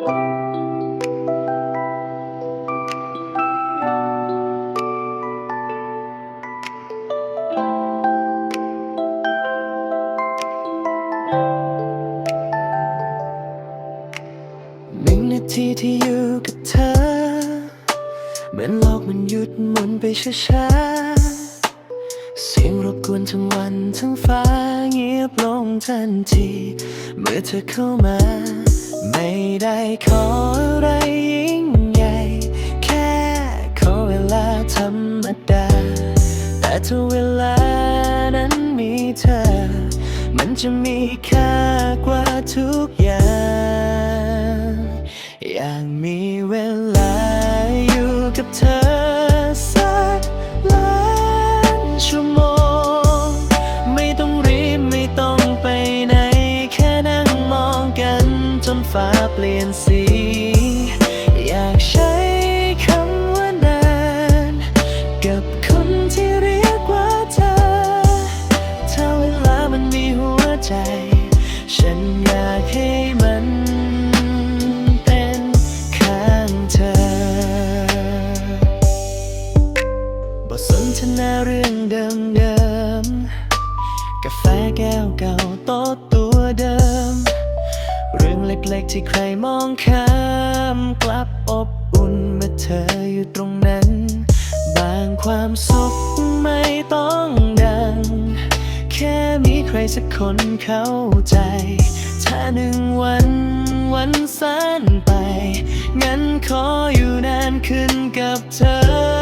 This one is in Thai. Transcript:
หนึ่งนาทีที่อยู่กับเธอ เหมือนโลกมันหยุดหมุนไปช้าๆ เสียงรบกวนทั้งวันทั้งฟ้าเงียบลงทันที เมื่อเธอเข้ามา ได้ขออะไรยิ่งใหญ่ แค่ขอเวลาธรรมดา แต่ถ้าเวลานั้นมีเธอ มันจะมีค่ากว่าทุกอย่างอยาง ฟ้าเปลี่ยนสี อยากใช้คำว่านาน กับคนที่เรียกว่าเธอ ถ้าเวลามันมีหัวใจ ฉันอยากให้มันเป็นข้างเธอบทสนทนาเรื่องเดิมๆกาแฟแก้วเก่าโต๊ะตัว เรื่องเล็กๆ ที่ใครมองข้ามกลับอบอุ่นเมื่อเธออยู่ตรงนั้น บางความสุขไม่ต้องดัง แค่มีใครสักคนเข้าใจ ถ้าหนึ่งวันวันสั้นไป งั้นขออยู่นานขึ้นกับเธอ